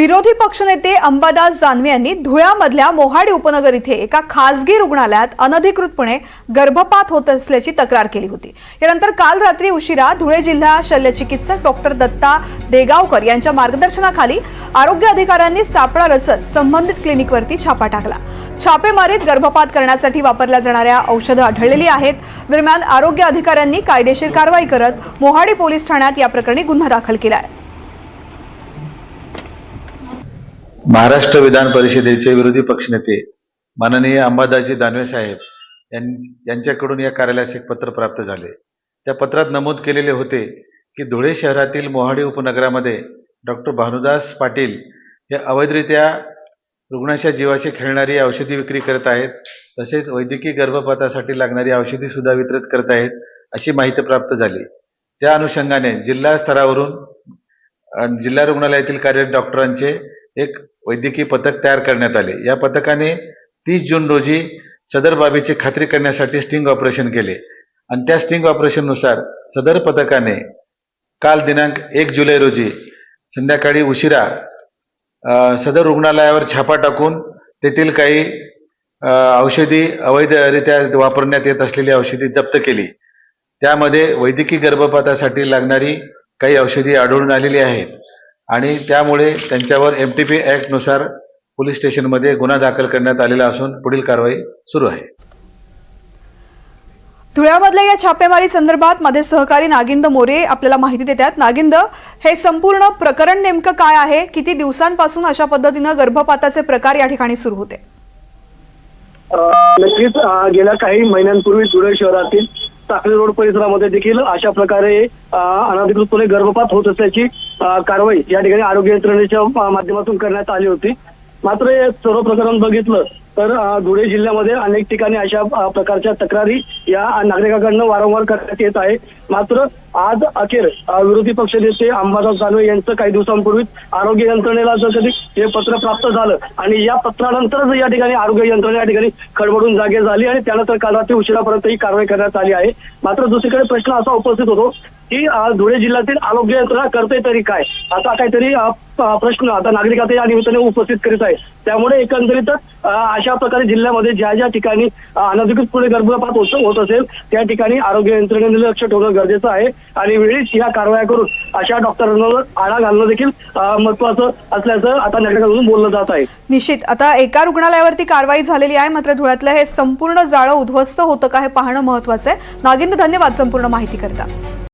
विरोधी पक्षनेते अंबादास जानवे यांनी धुळ्यामधल्या मोहाडी उपनगर इथे एका खासगी रुग्णालयात अनधिकृतपणे गर्भपात होत असल्याची तक्रार केली होती. यानंतर काल रात्री उशिरा धुळे जिल्हा शल्यचिकित्सक डॉक्टर दत्ता देगावकर यांच्या मार्गदर्शनाखाली आरोग्य अधिकाऱ्यांनी सापळा रचत संबंधित क्लिनिकवरती छापा टाकला. छापेमारीत गर्भपात करण्यासाठी वापरल्या जाणाऱ्या औषधं आढळलेली आहेत. दरम्यान आरोग्य अधिकाऱ्यांनी कायदेशीर कारवाई करत मोहाडी पोलीस ठाण्यात या प्रकरणी गुन्हा दाखल केला आहे महाराष्ट्र विधान परिषदेचे विरोधी पक्षनेते माननीय अंबादाजी दानवे साहेब यां- यांच्याकडून या कार्यालयास एक पत्र प्राप्त झाले. त्या पत्रात नमूद केलेले होते की धुळे शहरातील मोहाडी उपनगरामध्ये डॉक्टर भानुदास पाटील हे अवैधरित्या रुग्णाच्या जीवाशी खेळणारी औषधी विक्री करत आहेत तसेच वैद्यकीय गर्भपातासाठी लागणारी औषधी सुद्धा वितरित करत आहेत अशी माहिती प्राप्त झाली. त्या अनुषंगाने जिल्हा स्तरावरून जिल्हा रुग्णालयातील कार्यरत डॉक्टरांचे एक वैद्यकीय पथक तयार करण्यात आले. या पथकाने तीस जून रोजी सदर बाबीची खात्री करण्यासाठी स्टिंग ऑपरेशन केले. आणि त्या स्टिंग ऑपरेशननुसार सदर पथकाने काल दिनांक एक जुलै रोजी संध्याकाळी उशिरा सदर रुग्णालयावर छापा टाकून तेथील काही औषधी अवैधरित्या वापरण्यात येत असलेली औषधी जप्त केली. त्यामध्ये वैद्यकीय गर्भपातासाठी लागणारी काही औषधी आढळून आलेली आहेत. आणि त्यामुळे त्यांच्यावर एम टी पी नुसार पोलीस स्टेशनमध्ये गुन्हा दाखल करण्यात आलेला असून पुढील कारवाई सुरू आहे. धुळ्यामधल्या या छापेमारी संदर्भात माझे सहकारी नागिंद मोरे आपल्याला माहिती देतात. नागिंद हे संपूर्ण प्रकरण नेमकं काय आहे? किती दिवसांपासून अशा पद्धतीनं गर्भपाताचे प्रकार या ठिकाणी सुरू होते? अ, नक्कीच गेल्या काही महिन्यांपूर्वी धुळे शहरातील साखळी रोड परिसरामध्ये देखील अशा प्रकारे अनधिकृतपणे गर्भपात होत असल्याची कारवाई या ठिकाणी आरोग्य यंत्रणेच्या माध्यमातून करण्यात आली होती. मात्र हे सर्व प्रकरण बघितलं तर धुळे जिल्ह्यामध्ये अनेक ठिकाणी अशा प्रकारच्या तक्रारी या नागरिकांकडनं वारंवार करण्यात येत आहे. मात्र आज अखेर विरोधी विरोधी पक्षनेते अंबादास दानवे यांचं काही दिवसांपूर्वी आरोग्य यंत्रणेला जर कधी हे पत्र प्राप्त झालं आणि या पत्रानंतरच या ठिकाणी आरोग्य यंत्रणा या ठिकाणी खडबडून जागे झाली आणि त्यानंतर काल रात्री उशिरापर्यंत ही कारवाई करण्यात आली आहे. मात्र दुसरीकडे प्रश्न असा उपस्थित होतो की धुळे जिल्ह्यातील आरोग्य यंत्रणा करते तरी काय? असा काहीतरी प्रश्न आता नागरिक आता या निमित्ताने उपस्थित करीत आहे त्यामुळे एकंदरीत अशा प्रकारे जिल्ह्यामध्ये ज्या ज्या ठिकाणी अनधिकृतपणे गर्भपात होत असेल त्या ठिकाणी आरोग्य यंत्रणेने लक्ष ठेवणं गरजेचं आहे. आणि वेळीच या कारवाया करून अशा डॉक्टरांवर आळा घालणं देखील महत्वाचं असल्याचं आता नागरिकांमधून बोललं जात आहे. निश्चित. आता एका रुग्णालयावरती कारवाई झालेली आहे मात्र धुळ्यातलं हे संपूर्ण जाळं उद्ध्वस्त होतं का हे पाहणं महत्वाचं आहे. नागिंद धन्यवाद संपूर्ण माहिती करता